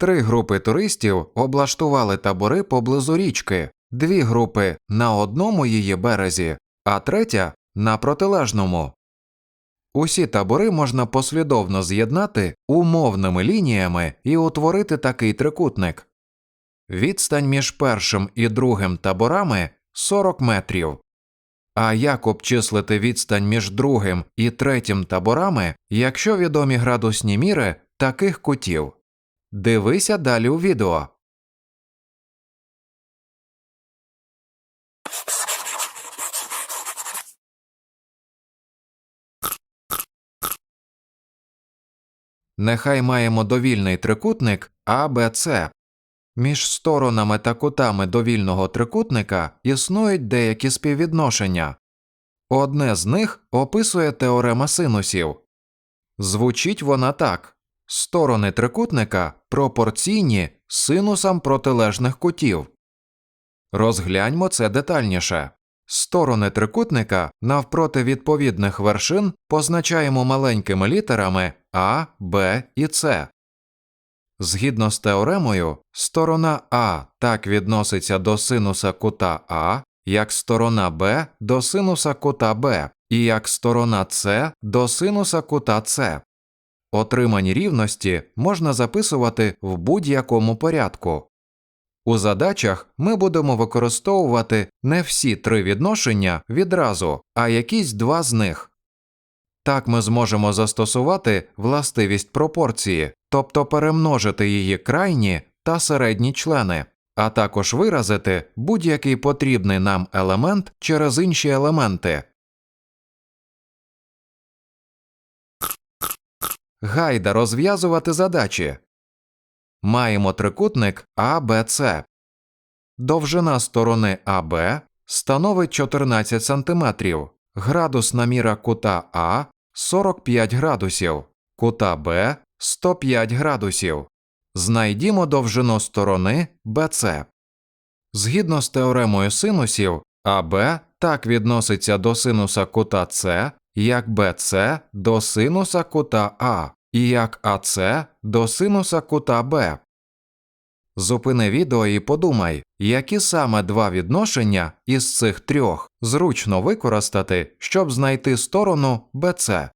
Три групи туристів облаштували табори поблизу річки, дві групи на одному її березі, а третя на протилежному. Усі табори можна послідовно з'єднати умовними лініями і утворити такий трикутник. Відстань між першим і другим таборами 40 метрів. А як обчислити відстань між другим і третім таборами, якщо відомі градусні міри таких кутів? Дивися далі у відео. Нехай маємо довільний трикутник ABC. Між сторонами та кутами довільного трикутника існують деякі співвідношення. Одне з них описує теорема синусів. Звучить вона так сторони трикутника пропорційні синусам протилежних кутів. Розгляньмо це детальніше. Сторони трикутника навпроти відповідних вершин позначаємо маленькими літерами А, Б і С. Згідно з теоремою, сторона А так відноситься до синуса кута А, як сторона Б до синуса кута Б, і як сторона С до синуса кута С. Отримані рівності можна записувати в будь-якому порядку. У задачах ми будемо використовувати не всі три відношення відразу, а якісь два з них. Так ми зможемо застосувати властивість пропорції, тобто перемножити її крайні та середні члени, а також виразити будь-який потрібний нам елемент через інші елементи. Гайда розв'язувати задачі. Маємо трикутник ABC. Довжина сторони АБ становить 14 см, градусна міра кута А 45 градусів, кута Б 105 градусів. Знайдімо довжину сторони BC. Згідно з теоремою синусів, АБ так відноситься до синуса кута С, як BC до синуса кута А, і як АС до синуса кута Б. Зупини відео і подумай, які саме два відношення із цих трьох зручно використати, щоб знайти сторону BC.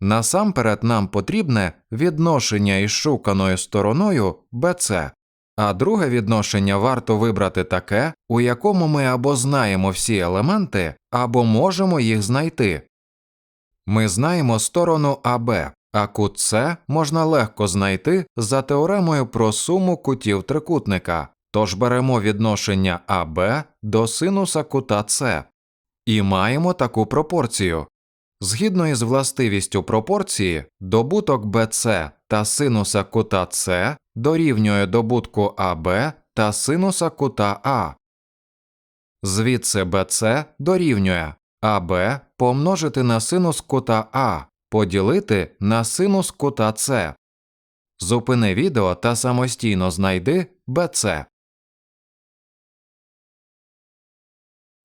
Насамперед нам потрібне відношення із шуканою стороною BC, а друге відношення варто вибрати таке, у якому ми або знаємо всі елементи, або можемо їх знайти. Ми знаємо сторону АБ, а кут С можна легко знайти за теоремою про суму кутів трикутника, тож беремо відношення АБ до синуса кута С і маємо таку пропорцію. Згідно із властивістю пропорції, добуток BC та синуса кута С дорівнює добутку АБ та синуса кута А. Звідси BC дорівнює АБ помножити на синус кута А поділити на синус кута С. Зупини відео та самостійно знайди BC.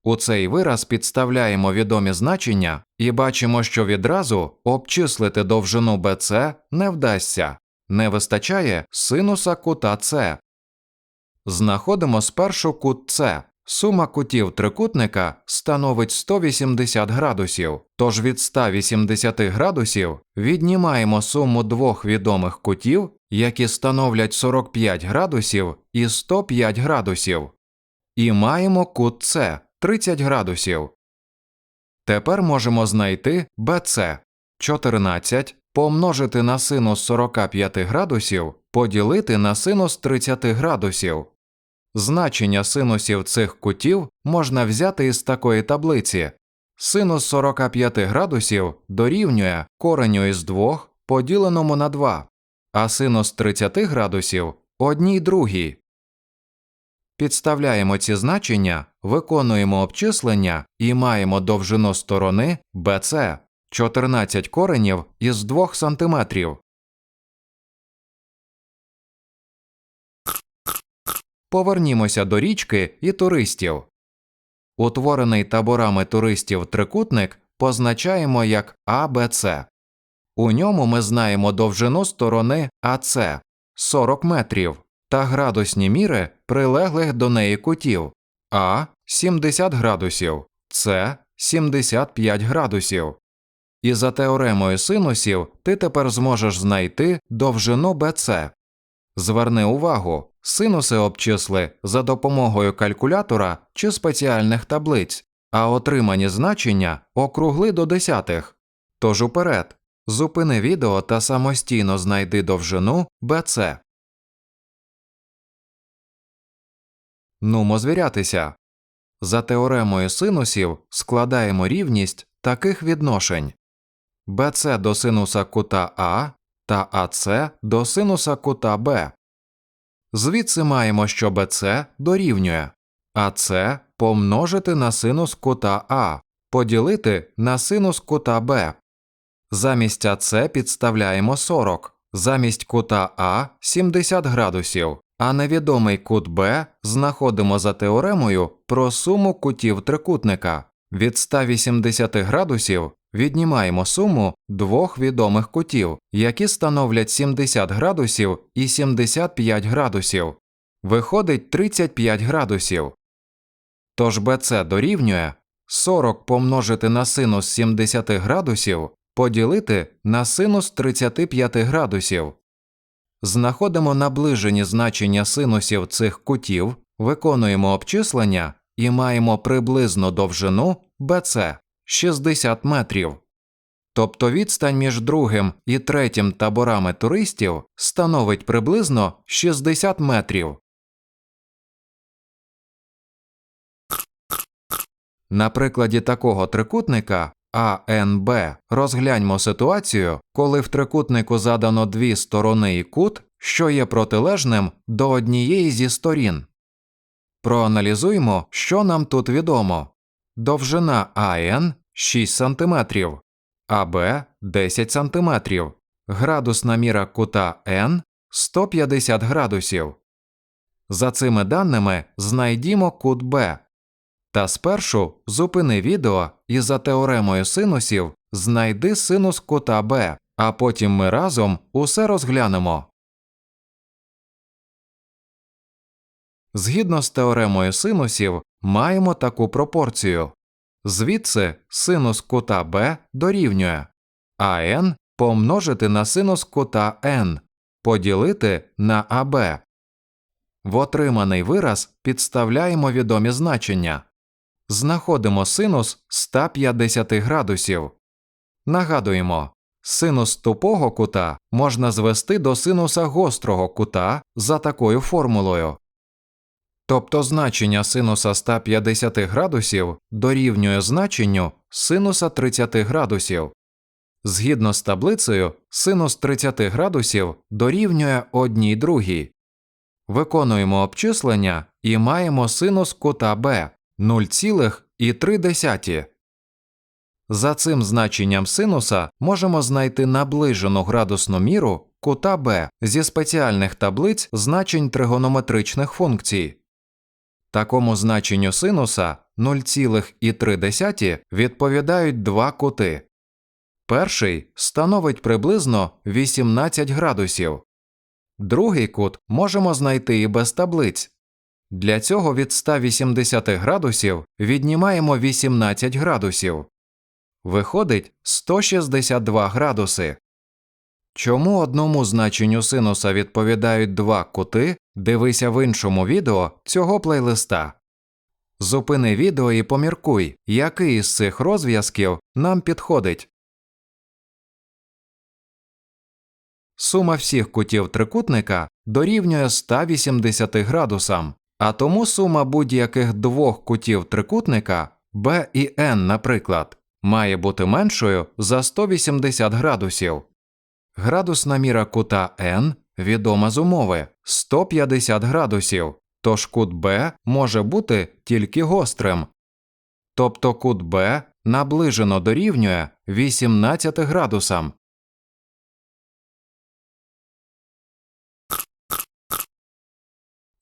У цей вираз підставляємо відомі значення і бачимо, що відразу обчислити довжину BC не вдасться, не вистачає синуса кута С. Знаходимо спершу кут С. Сума кутів трикутника становить 180 градусів, тож від 180 градусів віднімаємо суму двох відомих кутів, які становлять 45 градусів і 105 градусів, і маємо кут С 30 градусів. Тепер можемо знайти BC 14 помножити на синус 45 градусів поділити на синус 30 градусів. Значення синусів цих кутів можна взяти із такої таблиці. Синус 45 градусів дорівнює кореню із 2 поділеному на 2, а синус 30 градусів одній другій. Підставляємо ці значення, виконуємо обчислення і маємо довжину сторони BC 14 коренів із 2 см. Повернімося до річки і туристів. Утворений таборами туристів трикутник позначаємо як АБЦ. У ньому ми знаємо довжину сторони АС 40 метрів та градусні міри прилеглих до неї кутів А 70 градусів, С 75 градусів. І за теоремою синусів ти тепер зможеш знайти довжину БЦ. Зверни увагу, синуси обчисли за допомогою калькулятора чи спеціальних таблиць, а отримані значення округли до десятих. Тож уперед, зупини відео та самостійно знайди довжину BC. Нумо звірятися. За теоремою синусів складаємо рівність таких відношень. BC до синуса кута А та AC до синуса кута Б. Звідси маємо, що BC дорівнює AC помножити на синус кута А, поділити на синус кута Б. Замість АЦ підставляємо 40, замість кута А 70 градусів, а невідомий кут Б знаходимо за теоремою про суму кутів трикутника. Від 180 градусів віднімаємо суму двох відомих кутів, які становлять 70 градусів і 75 градусів. Виходить 35 градусів. Тож BC дорівнює 40 помножити на синус 70 градусів поділити на синус 35 градусів. Знаходимо наближені значення синусів цих кутів, виконуємо обчислення і маємо приблизну довжину BC 60 метрів. Тобто відстань між другим і третім таборами туристів становить приблизно 60 метрів. На прикладі такого трикутника АНБ розгляньмо ситуацію, коли в трикутнику задано дві сторони і кут, що є протилежним до однієї зі сторін. Проаналізуймо, що нам тут відомо. Довжина АН 6 см, АБ 10 см, градусна міра кута N 150 градусів. За цими даними знайдімо кут Б. Та спершу зупини відео і за теоремою синусів знайди синус кута Б, а потім ми разом усе розглянемо. Згідно з теоремою синусів маємо таку пропорцію. Звідси синус кута Б дорівнює АН помножити на синус кута N поділити на АБ. В отриманий вираз підставляємо відомі значення. Знаходимо синус 150 градусів. Нагадуємо, синус тупого кута можна звести до синуса гострого кута за такою формулою. Тобто значення синуса 150 градусів дорівнює значенню синуса 30 градусів. Згідно з таблицею, синус 30 градусів дорівнює одній другій. Виконуємо обчислення і маємо синус кута Б 0,3. За цим значенням синуса можемо знайти наближену градусну міру кута Б зі спеціальних таблиць значень тригонометричних функцій. Такому значенню синуса 0,3 відповідають два кути. Перший становить приблизно 18 градусів. Другий кут можемо знайти і без таблиць. Для цього від 180 градусів віднімаємо 18 градусів. Виходить 162 градуси. Чому одному значенню синуса відповідають два кути, дивися в іншому відео цього плейлиста. Зупини відео і поміркуй, який із цих розв'язків нам підходить. Сума всіх кутів трикутника дорівнює 180 градусам, а тому сума будь-яких двох кутів трикутника B і N, наприклад, має бути меншою за 180 градусів. Градусна міра кута N відома з умови 150 градусів, тож кут Б може бути тільки гострим. Тобто кут Б наближено дорівнює 18 градусам.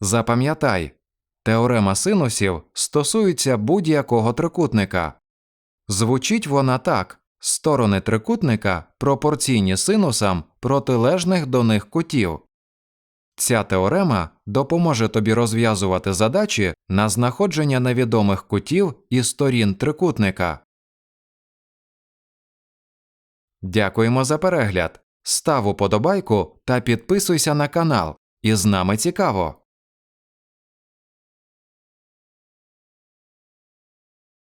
Запам'ятай, теорема синусів стосується будь-якого трикутника. Звучить вона так Сторони трикутника пропорційні синусам протилежних до них кутів. Ця теорема допоможе тобі розв'язувати задачі на знаходження невідомих кутів і сторін трикутника. Дякуємо за перегляд. Став уподобайку та підписуйся на канал. І з нами цікаво.